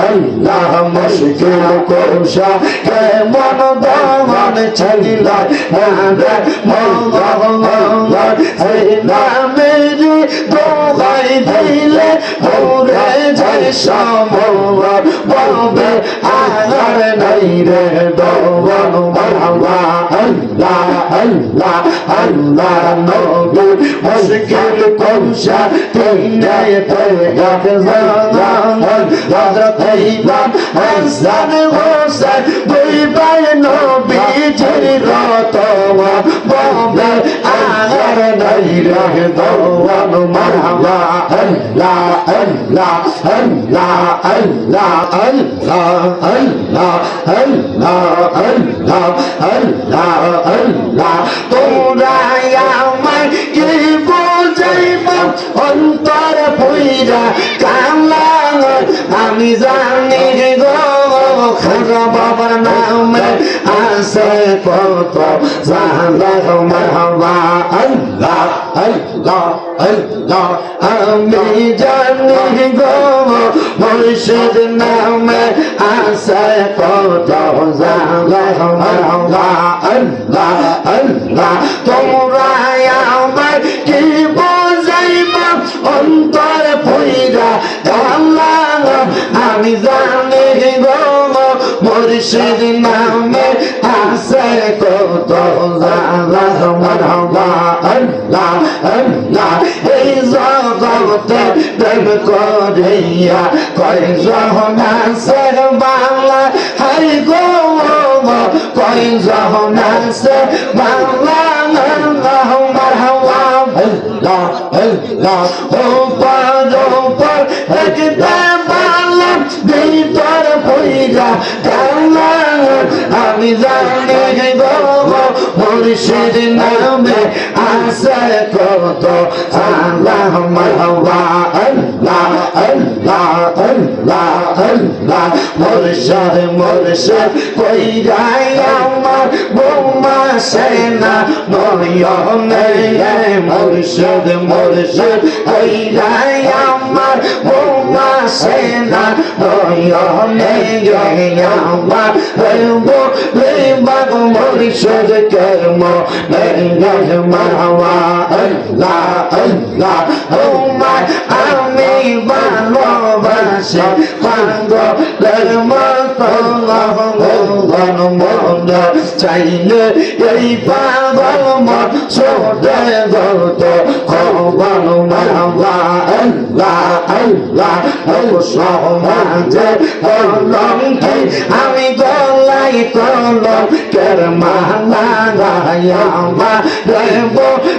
আল্লাহ মুশকিল কোশা কেমন দমন ছিলাই রে মোহাম্মদ সেই নামেরই দোহাই দিলে ভোরে যায় সমর বলবে আর বাইরে দোয়ান মারহাবা, আল্লাহ আল্লাহ আল্লাহ, নবী মুশকিল কোনশা তিনে তৈগাত জানান, হযরত ইমাম হাসান হোসেন, দুই ভাই নবী জিরত বম্বে আর নাই রে দমন মারহাবা, আল্লাহ আল্লাহ আল্লাহ আল্লাহ আল্লাহ আল্লাহ আল্লাহ। আল্লাহ আল্লাহ আল্লাহ তোরা আমায় কি বুঝাইব? অন্তর পুইরা কালা আমি জানি গো। খাজা বাবার নামে আছে কত জানা মারহাবা আল্লাহ আল্লাহ আল্লাহ, আমি জানি গো মুর্শিদ নামে আছে কত আল্লাহ তোমরা কি বুঝাইব? অন্তর পইরা মুর্শিদ নামে আছে কত জানা মারহাবা আল্লাহ আল্লাহ এই জগতে প্রেম করিয়া কয় জহনা সে বাংলা হাই গো কয় জহনা সে বাংলা আল্লাহ আল্লাহ কত আল্লাহ মারহাবা আল্লাহ আল্লাহ আল্লাহ আল্লাহ। মুর্শিদ মুর্শিদ কইরাই আমার বোমা সেনা নয়নে মুর্শিদ মুর্শিদ আমার সেনা হইয়নে জয় আমার হইব বিবাদ মরিষদ কর্ম নৈরাজ মাওয়া, আল্লাহ আল্লাহ হুমার আমি ভালোবাসে। পাগলের মতো ঘন মন্দ চাইলে এই পাগল মন সোদে গত খবর মাওয়া, আল্লাহ আল্লাহ সমাজে কলঙ্কি আমি গলাই কলম কের মালা গায়ামা রেব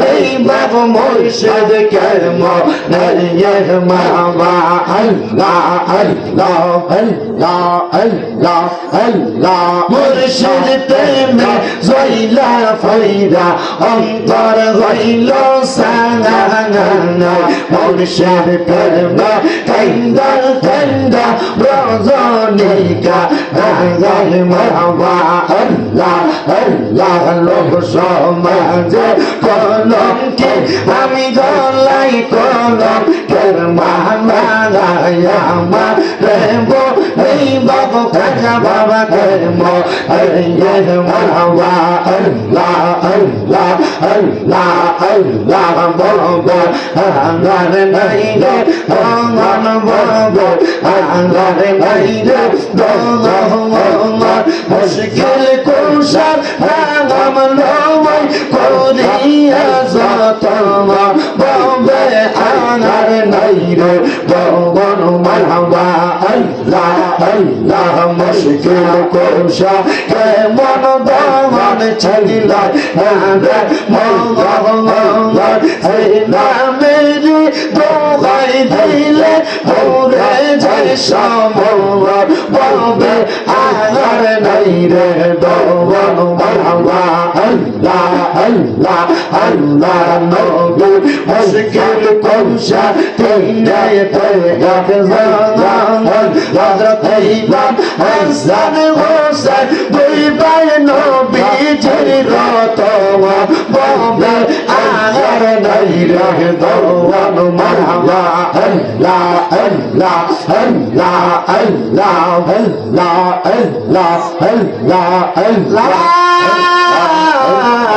লেবাব মুর্শিদ কের মরিয়ে মারবা আল্লাহ আল্লাহ আল্লাহ আল্লাহ আল্লাহ। মুর্শিদ প্রেমে জইলা ফইরা, অন্তর হইল সাঙ্গা মুর্শিদ প্রেমে কাইন্দা কাইন্দা রজনীকা গায় মারবা আল্লাহ আল্লাহ লোক সমাজে কলঙ্কে আমি গলাই কলম কের মালা গায়ামা রেবো تجببت المؤيد مرحبا الله الله الله الله بربر أنظر بيد أنظر بربر أنظر بيد الله الله أشكر كل شر هذا من هو كوني أزرطان মুশকিল কুশা কেমন দমন ছিলাই রে মোহাম্মদ সেই নামেরই দোহাই দিলে ভোরে যায় সমর বলবে আর নাই রে দমন মারহাবা الله الله الله أشكر كل شيء لا يتوقع الله حضرت إمام حسن حسين بيبين بيجري رطوة بوبي آخر نيره ضوى مرحبا الله الله الله الله الله الله الله الله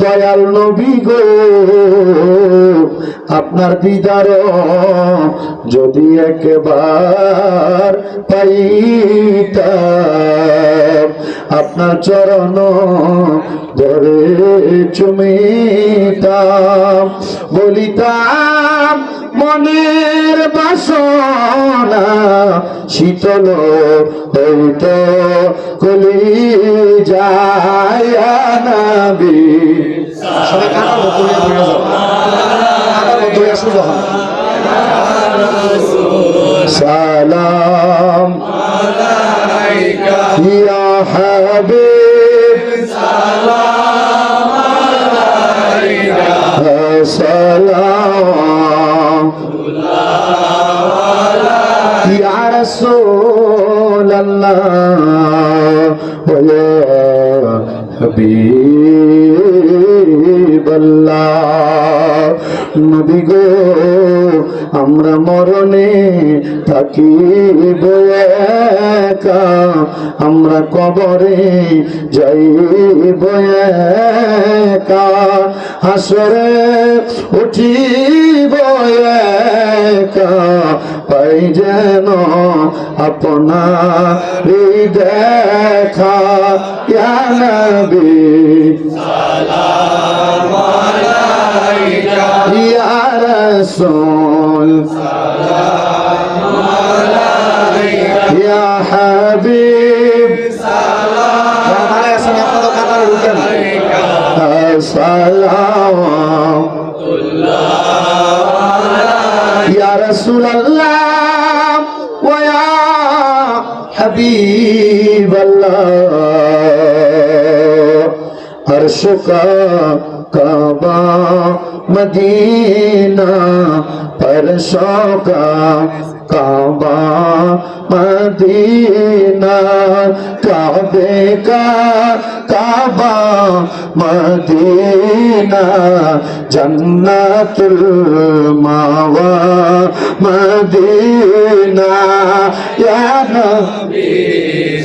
দয়াল নবী গো আপনার বিদার যদি একবার পাইতাম আপনার চরণ ধরে চুমিতাম বলিতা মনের বাসনা শীতল হইত কলি যায় নাবি সবাই মতো মতো শুরু সালাম ইয়া হাবিব। সালাম رسول الله ويا حبيب الله গো, আমরা মরণে থাকিব একা, আমরা কবরে যাইব একা, হাসরে উঠিব একা। পাই যেন আপনার দেখা। নবী ইয়া রাসূল ইয়া হাবিব। সালাম हर्ष का काबा मदीना परशों का काबा मदीना काबे का काबा मदीना जन्नतुल मावा मदीना या नबी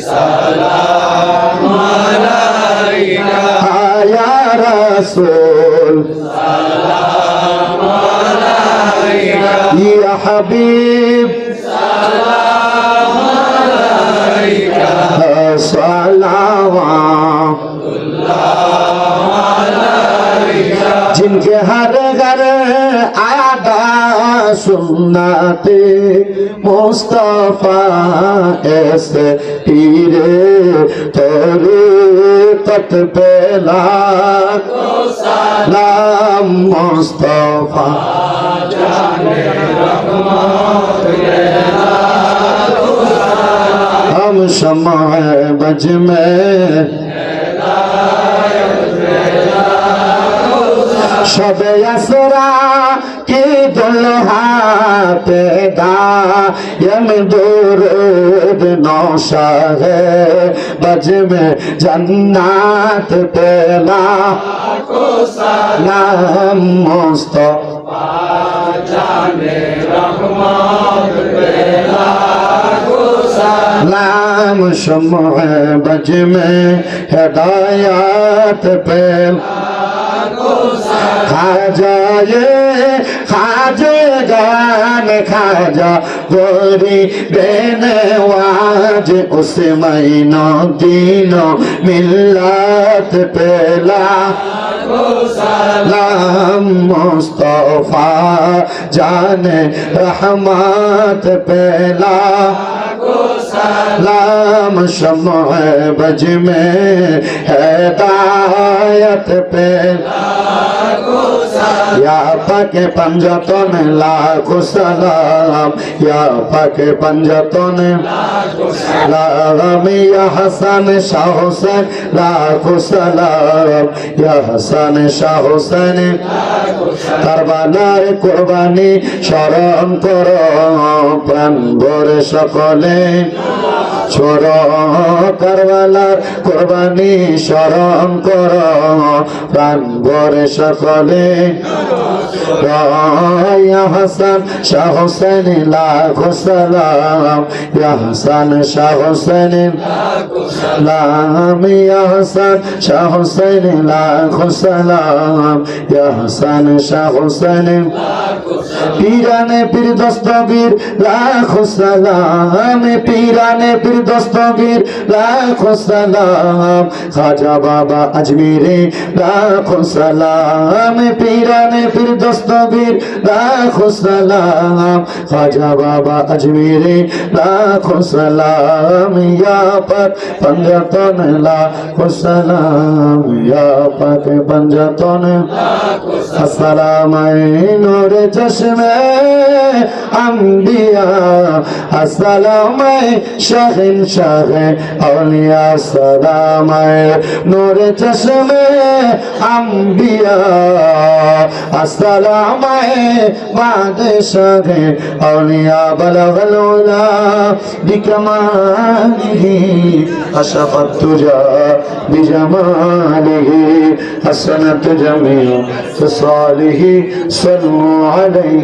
सलाम अलैक রাসূল। ইয়া হাবিব। সালাম আলাইকা সালাম জিনকে হার গর আদা সুন্নাতে মুস্তাফা এসে পীরে তরে। দেখত পেলাম। সালাম মুস্তফা। हम समय बज में शब यसरा কি দুলহাতে দায়ম দুরুদ নৌসাহে बज में जन्नात तेला को सलाम मुस्तफा जाने रहमत तेला को सलाम शमह बज में हदायत पेला को सलाम आ जाए খাজে গান খাজা গরি বেনে ওয়াজ উসমাই নদিন মিল্লাত পেলা। সালাম মুস্তফা জানে রহমত পেলা। سلام شمع بج میں ہدایت یا پاک پنجتن لاکھو سلام یا پاک پنجتن سلام یا حسن شاہ حسین لاکھو سلام یا حسن شاہ حسین তার বানার কোরবানি স্মরণ কর প্রাণ ভরে সকলে ছোর কারবালার কোরবানি স্মরণ কর। প্রাণ ভরে সকলে। হাসান শাহ হোসেন, লাখ সালাম। ইয়া হাসান শাহ হোসেন সালাম। হাসান শাহ হোসেন, লাখ সালাম। হাসান শাহ হোসেন পীরানে পীর দস্তগীর লাখ সালাম। পীরানে পীর دستگیر لاکھوں سلام خواجہ بابا اجمیری لاکھوں سلام پیران پھر دستگیر لاکھوں سلام خواجہ بابا اجمیری لاکھوں سلام یا پک پنجتن لا سلام یا پک پنجتن السلام اے نور چشم انبیاء، السلام اے شاہ হুসাইন শাহে আউলিয়া সাদামায় নূরে চশমে আম্বিয়া আসসালামায় বাদশাহে আউলিয়া বলগল উলা বিকমালিহি আশফাত তুজা বিজমালিহি হাসনাত জামিউ ফসালিহি সাল্লু আলাইহি